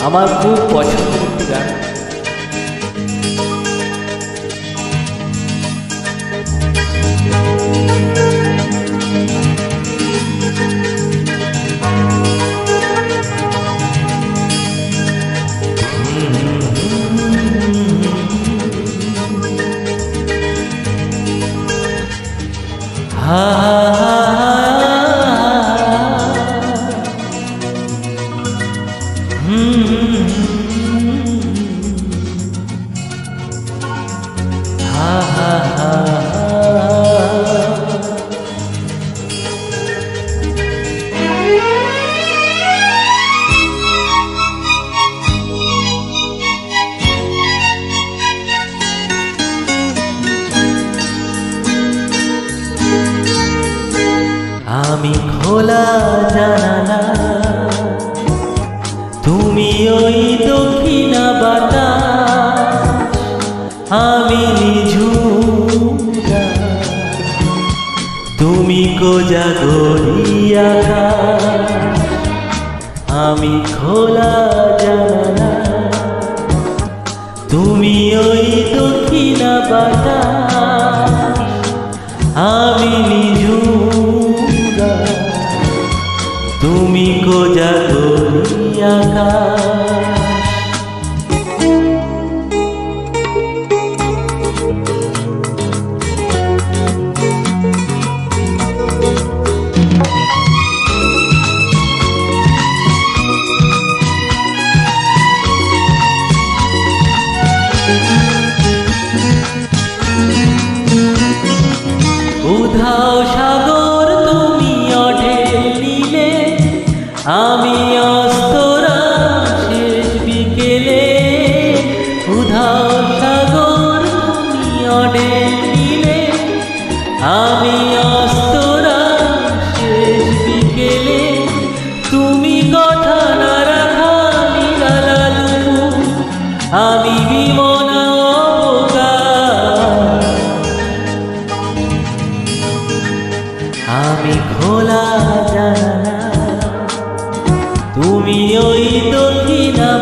আমার খুব পছন্দের একটি গান হা খোলা জানালা। তুমি ওই দক্ষিণা বাতাস, আমি নিঝুমরা তুমি কোজা গড়িয়া আমি খোলা জানালা। তুমি ওই দক্ষিণা বাতাস গড়িয়া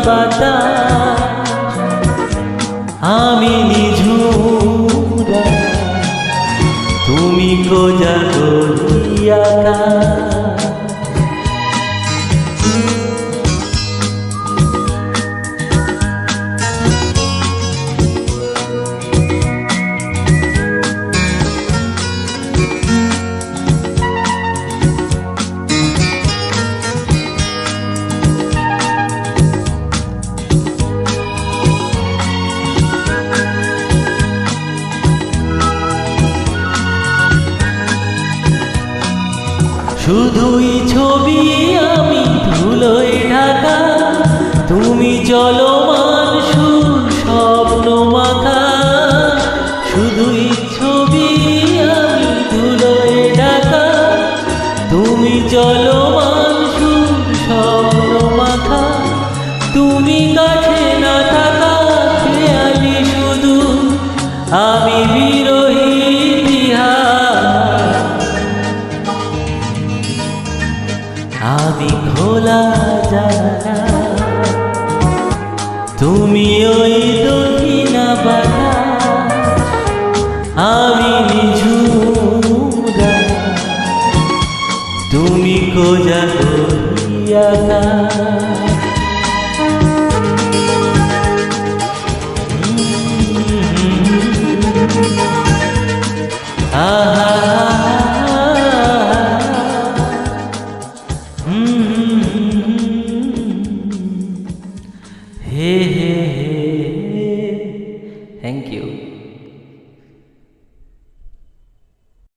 পাতা। আমি নিঝুরা তুমি কোজা গড়িয়া শুধুই ছবি আমি ধুলোয় ঢাকা, তুমি চলমান স্বপ্ন মাখা। শুধুই ছবি আমি ধুলোয় ঢাকা, তুমি চলমান স্বপ্ন মাখা। তুমি কাছে না থাকা, খেয়ালি শুধু, আমি আমি খোলা জানা। তুমি ওই দক্ষিণা বাতাস আমি নিঝুমরা তুমি কোজা করিয়া আহা He, he, he.